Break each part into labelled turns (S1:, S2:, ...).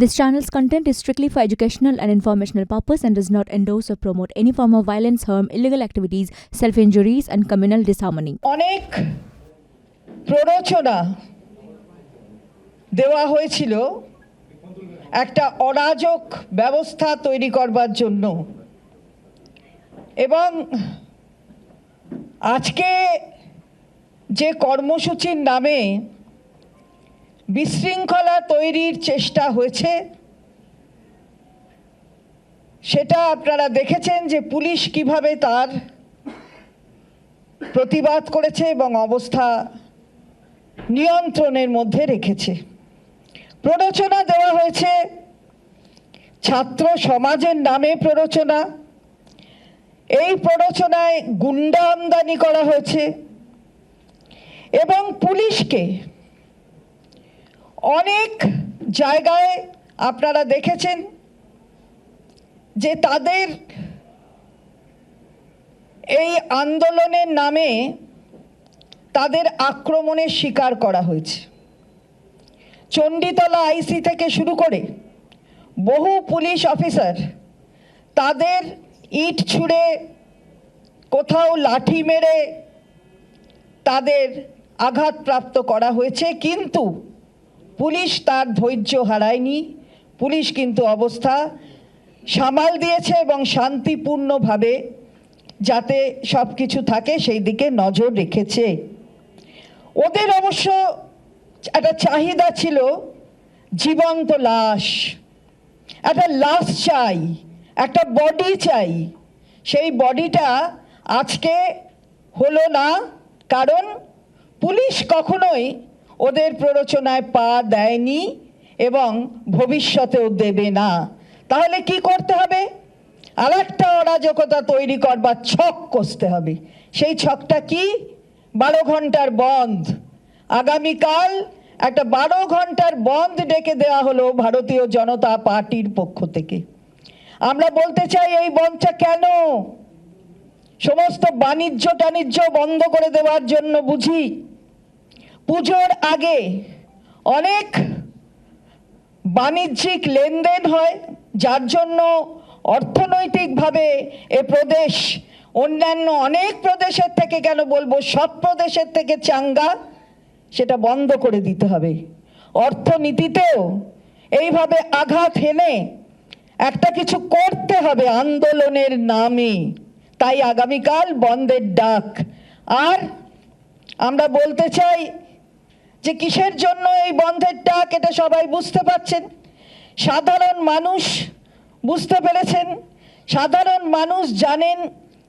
S1: This channel's content is strictly for educational and informational purpose and does not endorse or promote any form of violence, harm, illegal activities, self-injuries and communal disharmony.
S2: অনেক প্ররোচনা দেওয়া হয়েছিল একটা অরাজক ব্যবস্থা তৈরি করবার জন্য এবং আজকে যে কর্মসূচির নামে বিশৃঙ্খলা তৈরির চেষ্টা হয়েছে। সেটা আপনারা দেখেছেন যে পুলিশ কীভাবে তার প্রতিবাদ করেছে এবং অবস্থা নিয়ন্ত্রণের মধ্যে রেখেছে। প্ররোচনা দেওয়া হয়েছে ছাত্র সমাজের নামে প্ররোচনা। এই প্ররোচনায় গুন্ডা আমদানি করা হয়েছে এবং পুলিশকে অনেক জায়গায় আপনারা দেখেছেন যে তাদের এই আন্দোলনের নামে তাদের আক্রমণের শিকার করা হয়েছে। চণ্ডীতলা আইসি থেকে শুরু করে বহু পুলিশ অফিসার তাদের ইট ছুঁড়ে কোথাও লাঠি মেরে তাদের আঘাতপ্রাপ্ত করা হয়েছে। কিন্তু পুলিশ তার ধৈর্য হারায়নি। পুলিশ কিন্তু অবস্থা সামাল দিয়েছে এবং শান্তিপূর্ণভাবে যাতে সব কিছু থাকে, সেই দিকে নজর রেখেছে। ওদের অবশ্য একটা চাহিদা ছিল জীবন্ত লাশ। একটা লাশ চাই, একটা বডি চাই। সেই বডিটা আজকে হলো না, কারণ পুলিশ কখনোই ওদের প্ররোচনায় পা দেয়নি এবং ভবিষ্যতেও দেবে না। তাহলে কি করতে হবে? আর একটা অরাজকতা তৈরি করবার ছক কষতে হবে। সেই ছকটা কি? বারো ঘণ্টার বন্ধ। আগামীকাল একটা বারো ঘণ্টার বন্ধ ডেকে দেওয়া হলো ভারতীয় জনতা পার্টির পক্ষ থেকে। আমরা বলতে চাই এই বন্ধটা কেন? সমস্ত বাণিজ্য টাণিজ্য বন্ধ করে দেওয়ার জন্য বুঝি? পুজোর আগে অনেক বাণিজ্যিক লেনদেন হয়, যার জন্য অর্থনৈতিকভাবে এ প্রদেশ অন্যান্য অনেক প্রদেশের থেকে কেন বলব, সব প্রদেশের থেকে চাঙ্গা, সেটা বন্ধ করে দিতে হবে। অর্থনীতিতেও এইভাবে আঘাত হেনে একটা কিছু করতে হবে আন্দোলনের নামে। তাই আগামীকাল বন্ধের ডাক। আর আমরা বলতে চাই যে কিসের জন্য এই বন্ধের ডাক এটা সবাই বুঝতে পারছেন? সাধারণ মানুষ বুঝতে পেরেছেন? সাধারণ মানুষ জানেন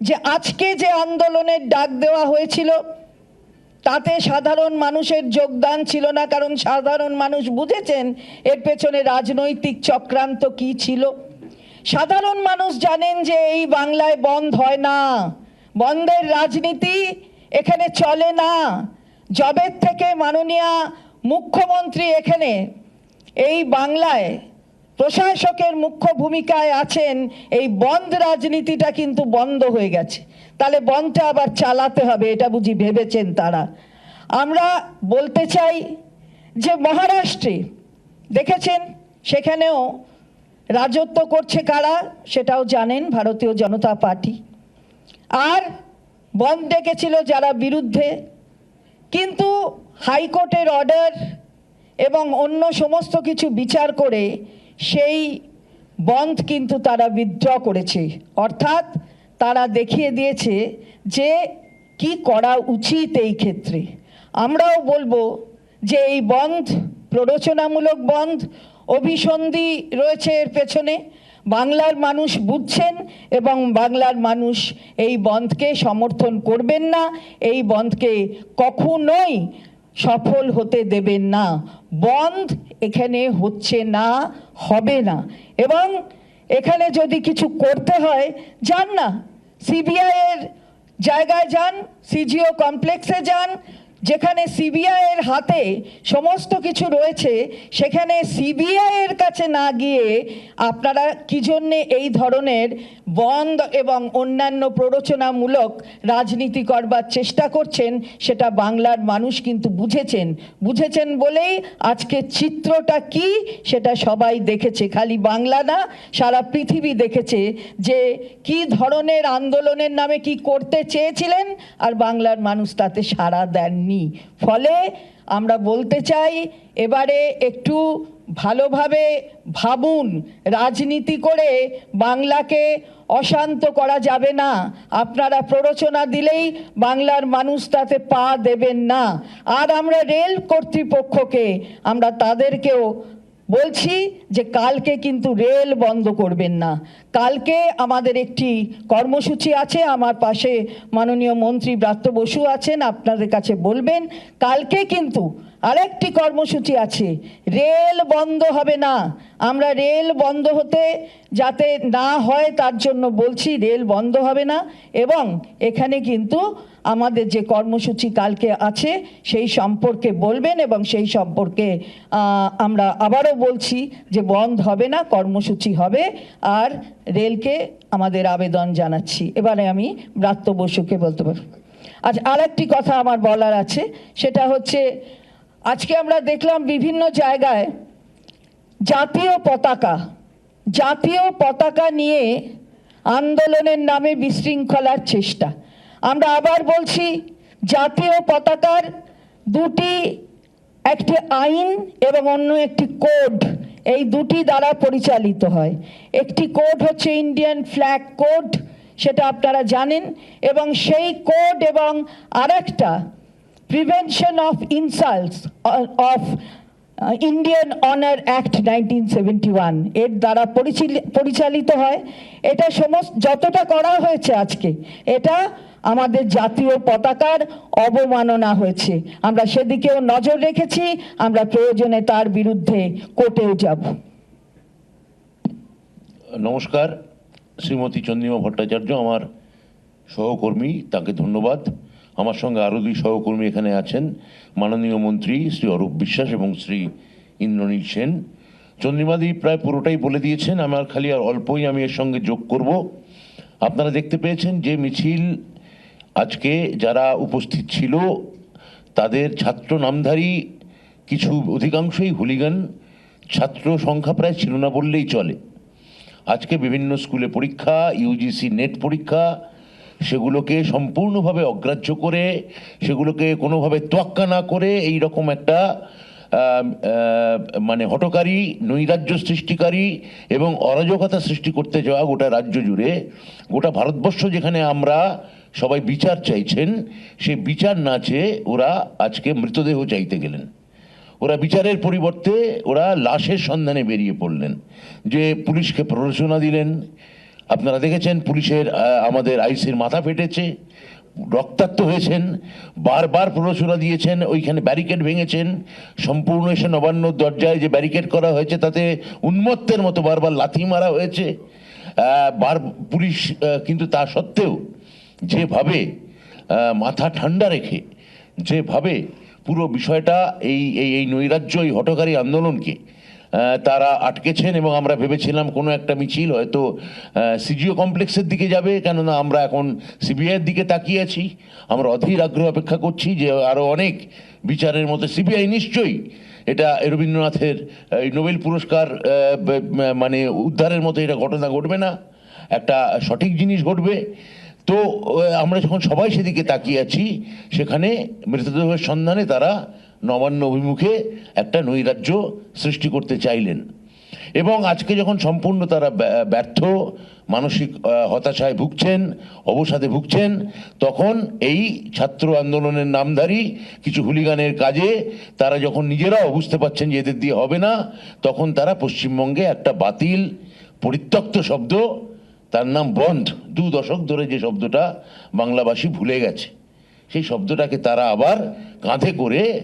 S2: যে আজকে যে আন্দোলনের ডাক দেওয়া হয়েছিল, তাতে সাধারণ মানুষের যোগদান ছিল না, কারণ সাধারণ মানুষ বুঝেছেন এর পেছনে রাজনৈতিক চক্রান্ত কি ছিল। সাধারণ মানুষ জানেন যে এই বাংলায় বন্ধ হয় না। বন্ধের রাজনীতি এখানে চলে না। জবের থেকে মাননীয়া মুখ্যমন্ত্রী এখানে এই বাংলায় প্রশাসকের মুখ্য ভূমিকায় আছেন, এই বন্ধ রাজনীতিটা কিন্তু বন্ধ হয়ে গেছে। তাহলে বন্ধটা আবার চালাতে হবে, এটা বুঝি ভেবেছেন তারা। আমরা বলতে চাই যে মহারাষ্ট্রে, দেখেছেন? সেখানেও রাজত্ব করছে কারা? সেটাও জানেন ভারতীয় জনতা পার্টি। আর বন্ধ ডেকেছিল যারা বিরুদ্ধে কিন্তু হাইকোর্টের অর্ডার এবং অন্য সমস্ত কিছু বিচার করে সেই বন্ধ কিন্তু তারা বিদ্র করেছে। অর্থাৎ তারা দেখিয়ে দিয়েছে যে কি করা উচিত এই ক্ষেত্রে। আমরাও বলব যে এই বন্ধ, প্ররোচনামূলক বন্ধ, অভিসন্ধি রয়েছে এর পেছনে। বাংলার মানুষ বুঝছেন এবং বাংলার মানুষ এই বন্ধকে সমর্থন করবেন না, এই বন্ধকে কখনোই সফল হতে দেবেন না। বন্ধ এখানে হচ্ছে না, হবে না। এবং এখানে যদি কিছু করতে হয়, যান না। সিবিআইয়ের জায়গায় যান, সিজিও কমপ্লেক্সে যান যেখানে সিবিআই এর হাতে সমস্ত কিছু রয়েছে, সেখানে সিবিআই এর কাছে না গিয়ে আপনারা কি জন্যে এই ধরনের বন্ধ এবং অন্যান্য প্ররোচনামূলক রাজনীতি করবার চেষ্টা করছেন, সেটা বাংলার মানুষ কিন্তু বুঝেছেন। বুঝেছেন বলেই আজকে চিত্রটা কি, সেটা সবাই দেখেছে। খালি বাংলা না, সারা পৃথিবী দেখেছে যে কি ধরনের আন্দোলনের নামে কি করতে চেয়েছিলেন, আর বাংলার মানুষ তাতে সাড়া দেননি। ফলে আমরা বলতে চাই, এবারে একটু ভালোভাবে ভাবুন, রাজনীতি করে বাংলাকে অশান্ত করা যাবে না। আপনারা প্ররোচনা দিলেই বাংলার মানুষ তাতে পা দেবেন না। আর আমরা রেল কর্তৃপক্ষকে, আমরা তাদেরকেও বলছি যে কালকে কিন্তু রেল বন্ধ করবেন না। কালকে আমাদের একটি কর্মসূচি আছে, আমার পাশে মাননীয় মন্ত্রী ব্রাত্য বসু আছেন, আপনাদের কাছে বলবেন, কালকে কিন্তু আরেকটি কর্মসূচি আছে, রেল বন্ধ হবে না। আমরা রেল বন্ধ হতে যাতে না হয়, তার জন্য বলছি রেল বন্ধ হবে না, এবং এখানে কিন্তু আমাদের যে কর্মসূচি কালকে আছে, সেই সম্পর্কে বলবেন এবং সেই সম্পর্কে আমরা আবারও বলছি যে বন্ধ হবে না, কর্মসূচি হবে। আর রেলকে আমাদের আবেদন জানাচ্ছি। এবারে আমি ব্রাত্য বসুকে বলতে পারি আজ আরেকটি কথা আমার বলার আছে। সেটা হচ্ছে, আজকে আমরা দেখলাম বিভিন্ন জায়গায় জাতীয় পতাকা জাতীয় পতাকা নিয়ে আন্দোলনের নামে বিশৃঙ্খলার চেষ্টা। আমরা আবার বলছি, জাতীয় পতাকার দুটি, একটি আইন এবং অন্য একটি কোড, এই দুটি দ্বারা পরিচালিত হয়। একটি কোড হচ্ছে ইন্ডিয়ান ফ্ল্যাগ কোড সেটা আপনারা জানেন, এবং সেই কোড এবং আরেকটা prevention of insults of Indian honour act nineteen এর দ্বারা পরিচালি- পরিচালিত হয়। এটা সমস্ত, যতটা করা হয়েছে আজকে, এটা আমাদের জাতীয় পতাকার অবমাননা হয়েছে। আমরা সেদিকেও নজর রেখেছি, আমরা প্রয়োজনে তার বিরুদ্ধে কোর্টেও যাব।
S3: নমস্কার, শ্রীমতী চন্দ্রিমা ভট্টাচার্য, আমার সহকর্মী, তাকে ধন্যবাদ। আমার সঙ্গে আরও দুই সহকর্মী এখানে আছেন মাননীয় মন্ত্রী শ্রী অরূপ বিশ্বাস এবং শ্রী ইন্দ্রনীল সেন। চন্দ্রিমাদি প্রায় পুরোটাই বলে দিয়েছেন, আমার খালি আর অল্পই আমি এর সঙ্গে যোগ করব। আপনারা দেখতে পেয়েছেন যে মিছিল আজকে যারা উপস্থিত ছিল, তাদের ছাত্র নামধারী কিছু অধিকাংশই হুলিগান, ছাত্র সংখ্যা প্রায় ছিল না বললেই চলে। আজকে বিভিন্ন স্কুলে পরীক্ষা, ইউজিসি নেট পরীক্ষা সেগুলোকে সম্পূর্ণভাবে অগ্রাহ্য করে, সেগুলোকে কোনোভাবে তোয়াক্কা না করে এই রকম একটা মানে হটকারী নৈরাজ্য সৃষ্টিকারী এবং অরাজকতা সৃষ্টি করতে যাওয়া গোটা রাজ্য জুড়ে, গোটা ভারতবর্ষ যেখানে আমরা সবাই বিচার চাইছেন, সেই বিচার না চেয়ে ওরা আজকে মৃতদেহ চাইতে গেলেন। ওরা বিচারের পরিবর্তে ওরা লাশের সন্ধানে বেরিয়ে পড়লেন, যে পুলিশকে প্ররোচনা দিলেন আপনারা দেখেছেন পুলিশের আমাদের আইসির মাথা ফেটেছে, রক্তাক্ত হয়েছেন, বারবার প্ররোচনা দিয়েছেন, ওইখানে ব্যারিকেড ভেঙেছেন, সম্পূর্ণ এসে নবান্ন দরজায় যে ব্যারিকেড করা হয়েছে, তাতে উন্মত্তের মতো বারবার লাথি মারা হয়েছে। বার, পুলিশ কিন্তু তা সত্ত্বেও যেভাবে মাথা ঠান্ডা রেখে, যেভাবে পুরো বিষয়টা, এই এই নৈরাজ্য, এই হটকারী আন্দোলনকে তারা আটকেছেন এবং আমরা ভেবেছিলাম কোনো একটা মিছিল হয়তো সিজিও কমপ্লেক্সের দিকে যাবে, কেননা আমরা এখন সিবিআইয়ের দিকে তাকিয়ে আছি। আমরা অধীর আগ্রহ অপেক্ষা করছি যে আরও অনেক বিচারের মতো সিবিআই নিশ্চয়ই এটা রবীন্দ্রনাথের নোবেল পুরস্কার মানে উদ্ধারের মতো এটা ঘটনা ঘটবে না। একটা সঠিক জিনিস ঘটবে। তো আমরা যখন সবাই সেদিকে তাকিয়ে আছি, সেখানে মৃতদেহের সন্ধানে তারা নবান্ন অভিমুখে একটা নৈরাজ্য সৃষ্টি করতে চাইলেন। এবং আজকে যখন সম্পূর্ণ তারা ব্যা- ব্যর্থ, মানসিক হতাশায় ভুগছেন, অবসাদে ভুগছেন, তখন এই ছাত্র আন্দোলনের নামধারী কিছু হুলিগানের কাজে তারা যখন নিজেরাও বুঝতে পারছেন যে এদের দিয়ে হবে না, তখন তারা পশ্চিমবঙ্গে একটা বাতিল, পরিত্যক্ত শব্দ, তার নাম বন্ধ, দু দশক ধরে যে শব্দটা বাংলাভাষী ভুলে গেছে। সেই শব্দটাকে তারা আবার কাঁধে করে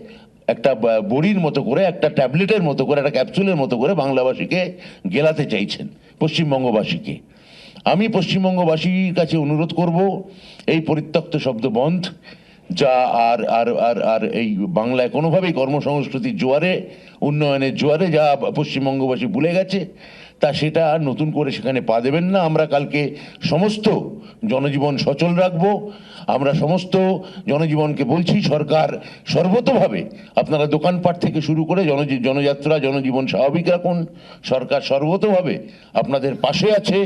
S3: একটা বড়ির মতো করে, একটা ট্যাবলেটের মতো করে, একটা ক্যাপসুলের মতো করে বাংলাভাষীকে গেলাতে চাইছেন, পশ্চিমবঙ্গবাসীকে। আমি পশ্চিমবঙ্গবাসীর কাছে অনুরোধ করব, এই পরিত্যক্ত শব্দ বন্ধ, যা আর আর আর আর এই বাংলায় কোনোভাবেই কর্মসংস্কৃতির জোয়ারে, উন্নয়নের জোয়ারে, যা পশ্চিমবঙ্গবাসী ভুলে গেছে। তা সেটা আর নতুন করে সেখানে পা দেবেন না। আমরা কালকে সমস্ত জনজীবন সচল রাখব। আমরা সমস্ত জনজীবনকে বলছি, সরকার সর্বতভাবে আপনারা দোকানপাট থেকে শুরু করে জনজী, জনযাত্রা, জনজীবন স্বাভাবিক রাখুন। সরকার সর্বতভাবে আপনাদের পাশে আছে,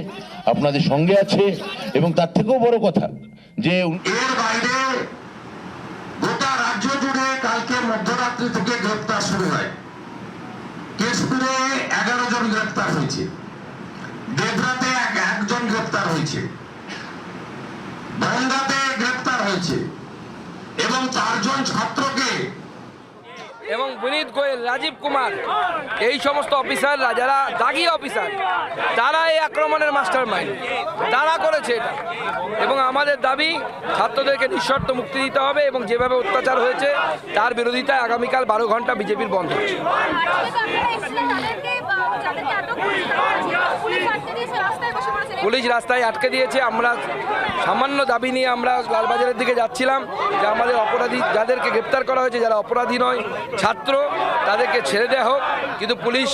S3: আপনাদের সঙ্গে আছে। এবং তার থেকেও বড় কথা যে
S4: এর বাইরে গোটা রাজ্য জুড়ে কালকে মধ্যরাত্রি থেকে গ্রেপ্তার শুরু হয়। কেশপুরে এগারো জন গ্রেপ্তার হয়েছে। দেবরাতে এক একজন গ্রেপ্তার হয়েছে। বঙ্গাতে গ্রেপ্তার হয়েছে। এবং চারজন ছাত্রকে
S5: এবং বিনীত গোয়েল, রাজীব কুমার, এই সমস্ত অফিসাররা যারা দাগি অফিসার তারা এই আক্রমণের মাস্টার মাইন্ড তারা করেছে এটা। এবং আমাদের দাবি, ছাত্রদেরকে নিঃশর্ত মুক্তি দিতে হবে এবং যেভাবে অত্যাচার হয়েছে, তার বিরোধিতায় আগামীকাল বারো ঘণ্টা বিজেপির বন্ধ হচ্ছে পুলিশ রাস্তায় আটকে দিয়েছে। আমরা সামান্য দাবি নিয়ে আমরা লালবাজারের দিকে যাচ্ছিলাম যে আমাদের অপরাধী যাদেরকে গ্রেপ্তার করা হয়েছে, যারা অপরাধী নয়, ছাত্র, তাদেরকে ছেড়ে দেওয়া হোক। কিন্তু পুলিশ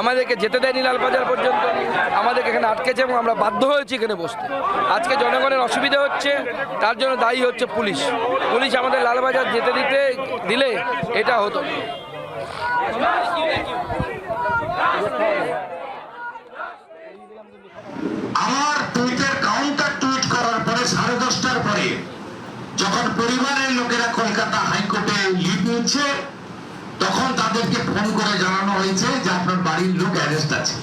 S5: আমাদেরকে যেতে দেয়নি লালবাজার পর্যন্ত। আমাদেরকে এখানে আটকেছে এবং আমরা বাধ্য হয়েছি এখানে বসতে। আজকে জনগণের অসুবিধা হচ্ছে, তার জন্য দায়ী হচ্ছে পুলিশ। পুলিশ আমাদের লালবাজার যেতে দিতে দিলে এটা হতো।
S4: আমার টুইটের কাউন্টার টুইট করার পরে সাড়ে দশটার পরে যখন পরিবারের লোকেরা কলকাতা হাইকোর্টে নিচ্ছে তখন তাদেরকে ফোন করে জানানো হয়েছে যে আপনার বাড়ির লোক অ্যারেস্ট আছে।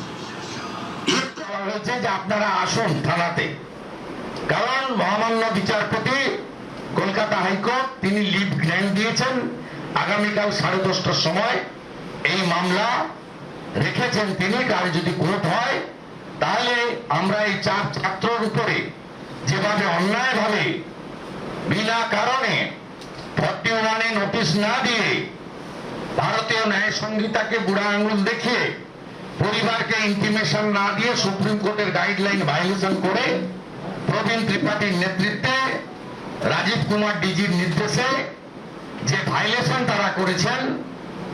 S4: হয়েছে যে আপনারা আসুন থানাতে। কারণ মহামান্য বিচারপতি কলকাতা হাইকোর্ট, তিনি লিভ গ্র্যান্ড দিয়েছেন। আগামীকাল সাড়ে দশটার সময় এই মামলা রেখেছেন তিনি কার যদি কোর্ট হয়, তাহলে আমরা এই চার ছাত্রর উপরে যেভাবে অন্যায়ভাবে, বিনা কারণে ফর্টি ওয়ানে নোটিশ না দিয়ে ভারতীয় ন্যায় সংহিতাকে বুড়া আঙুল দেখিয়ে পরিবারকে ইন্টিমেশন না দিয়ে সুপ্রিম কোর্টের গাইডলাইন ভায়োলেশন করে প্রবীণ ত্রিপাঠীর নেতৃত্বে রাজীব কুমার ডিজির নির্দেশে যে ভায়োলেশন তারা করেছেন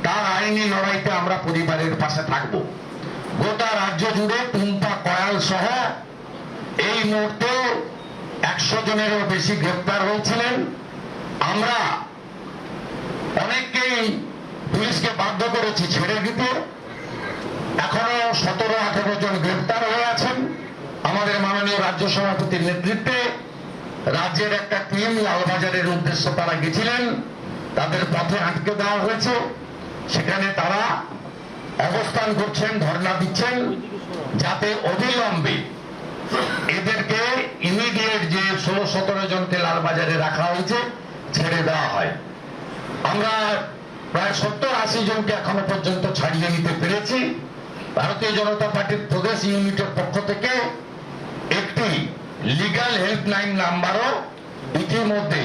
S4: তার আইনি লড়াইতে আমরা পরিবারের পাশে থাকব। গোটা রাজ্য জুড়ে টুম্পা, কয়াল সহ এই মুহূর্তে একশো জনেরও বেশি গ্রেপ্তার হয়েছিলেন। আমরা অনেককেই পুলিশকে বাধ্য করেছি ছেড়ে দিতে। এখনও সতেরো, আঠেরো জন গ্রেপ্তার হয়ে আছেন। আমাদের মাননীয় রাজ্য সভাপতির নেতৃত্বে রাজ্যের একটা টিম লালবাজারের উদ্দেশ্য তারা গেছিলেন। তাদের পথে আটকে দেওয়া হয়েছে। সেখানে তারা অবস্থান করছেন, ধর্ণা দিচ্ছেন যাতে অবিলম্বে এদেরকে ইমিডিয়েট যে ষোলো সতেরো জনকে লালবাজারে রাখা হয়েছে, ছেড়ে দেওয়া হয়। আমরা প্রায় সত্তর আশি জনকে এখনও পর্যন্ত ছাড়িয়ে নিতে পেরেছি। ভারতীয় জনতা পার্টির প্রদেশ ইউনিটের পক্ষ থেকে একটি লিগাল হেল্পলাইন নাম্বারও ইতিমধ্যে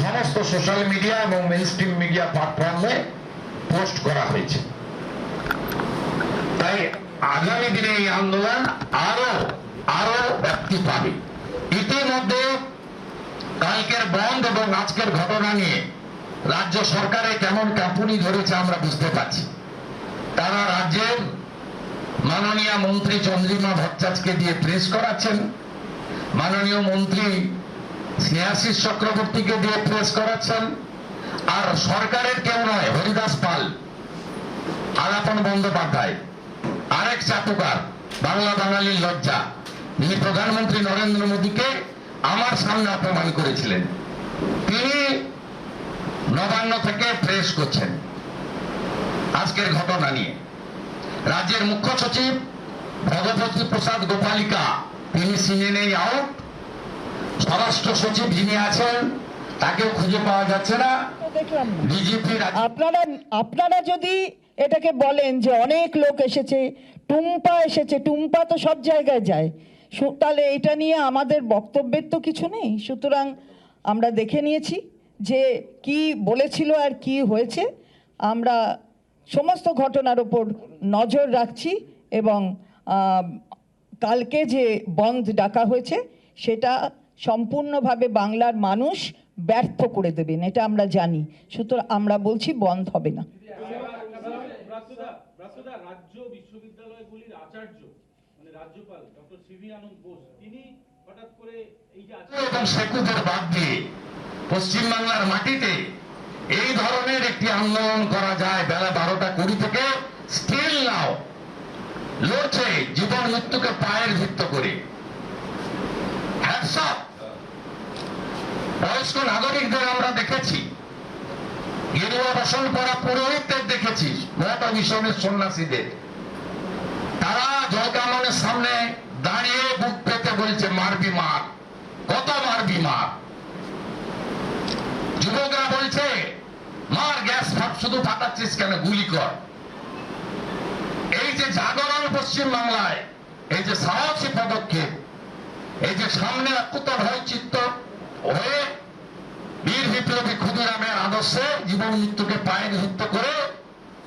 S4: সমস্ত সোশ্যাল মিডিয়া এবং মেন স্ট্রিম মিডিয়া প্ল্যাটফর্মে পোস্ট করা হয়েছে। তাই আগামী দিনে এই আন্দোলন আরও আরও ব্যাপ্তি পাবে। ইতিমধ্যে কালকের বন্ধ এবং আজকের ঘটনা নিয়ে রাজ্য সরকারে কেমন কাঁপুনি ধরেছে আমরা বুঝতে পারছি। তারা রাজ্যের মাননীয় মন্ত্রী চন্দ্রিমা ভট্টাচার্যকে দিয়ে প্রেস করাচ্ছেন। মাননীয় মন্ত্রী স্নেহাশিস চক্রবর্তীকে দিয়ে প্রেস করাচ্ছেন। আর সরকারের কেউ নয়, হরিদাস পাল। আলাপন বন্দ্যোপাধ্যায়। আরেক চাটুকার, বাংলা বাঙালির লজ্জা। যিনি প্রধানমন্ত্রী নরেন্দ্র মোদীকে আমার সামনে অপমান করেছিলেন। তিনি নবান্ন থেকে প্রেস করছেন। আজকের ঘটনা নিয়ে। রাজ্যের মুখ্য সচিব ভগবতী প্রসাদ গোপালিকা, তিনি সিনেনেই আউট স্বরাষ্ট্র সচিব যিনি আছেন তাকেও খুঁজে পাওয়া যাচ্ছে না। ডিজিপি
S2: আপনারা আপনারা যদি এটাকে বলেন যে অনেক লোক এসেছে টুম্পা এসেছে টুম্পা তো সব জায়গায় যায়। তাহলে এটা নিয়ে আমাদের বক্তব্যের তো কিছু নেই। সুতরাং আমরা দেখে নিয়েছি যে কি বলেছিল আর কি হয়েছে। আমরা সমস্ত ঘটনার ওপর নজর রাখছি এবং কালকে যে বন্ধ ডাকা হয়েছে সেটা সম্পূর্ণভাবে বাংলার মানুষ ব্যর্থ করে দেবেন এটা আমরা জানি। সুতরাং আমরা বলছি বন্ধ হবে না।
S6: ব্রাত্যদা ব্রাত্যদা রাজ্য বিশ্ববিদ্যালয়গুলির আচার্য মানে রাজ্যপাল ডক্টর সিভি আনন্দ বোস তিনি হঠাৎ করে এই যে
S4: এবং সেকুদের বাদ দিয়ে পশ্চিমবাংলার মাটিতে এই ধরনের একটি আন্দোলন করা যায় বেলা বারোটা কুড়ি থেকে। স্টিল নাও লড়ছে জীবন মৃত্যুকে পায়ের ভিত্ত করে! বয়স্ক নাগরিকদের আমরা দেখেছি। গেরুয়া বসন পরা পুরোহিতদের দেখেছি মত মিশনের সন্ন্যাসীদের। তারা জয়কামনের সামনে দাঁড়িয়ে বুক পেতে বলছে, মারবি মার। কত মারবি মার? যুবকরা বলছে, মার, গ্যাস ফাট, শুধু ফাটাচ্ছিস কেন? গুলি কর। এই যে জাগরণ পশ্চিম বাংলায় এই যে সাহসী পদক্ষেপ, এই যে সামনে অকুত ভয় চিত্ত হয়ে বীর বিপ্লবী ক্ষুদিরামের আদর্শে জীবন মৃত্যুকে পায়ে নিযুক্ত করে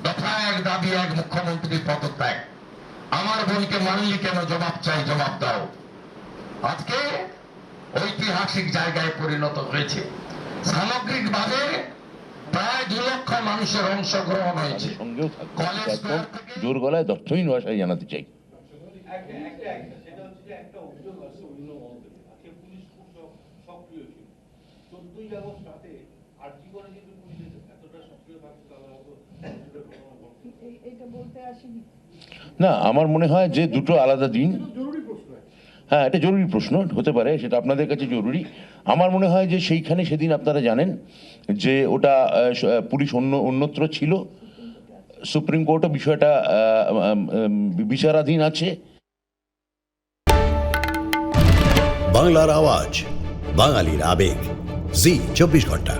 S4: দফা এক দাবি এক মুখ্যমন্ত্রীর পদত্যাগ। আমার বোনকে মানলি কেন জবাব চাই জবাব দাও। আজকে ঐতিহাসিক জায়গায় পরিণত হয়েছে। সামগ্রিকভাবে প্রায় দু লক্ষ মানুষের অংশগ্রহণ হয়েছে।
S3: জোর গলায় দর্থহীন ভাষায় জানাতে চাই।
S6: একটা একটা একটা সেটা হচ্ছে একটা অভিযোগ আছে অন্য মহল থেকে আজকে পুলিশ খুব সক- সক্রিয় ছিল চোদ্দই আগস্ট রাতে আর্জি করে কিন্তু এতটা সক্রিয় থাকতো হয়তো
S3: না। আমার মনে হয় যে দুটো আলাদা দিন। হ্যাঁ এটা জরুরি প্রশ্ন হতে পারে সেটা আপনাদের কাছে জরুরি। আমার মনে হয় যে সেইখানে সেদিন আপনারা জানেন যে ওটা পুলিশ অন্য অন্যত্র ছিল। সুপ্রিম কোর্টও বিষয়টা বিচারাধীন আছে।
S7: বাংলার আওয়াজ বাঙালির আবেগ। জি চব্বিশ ঘণ্টা।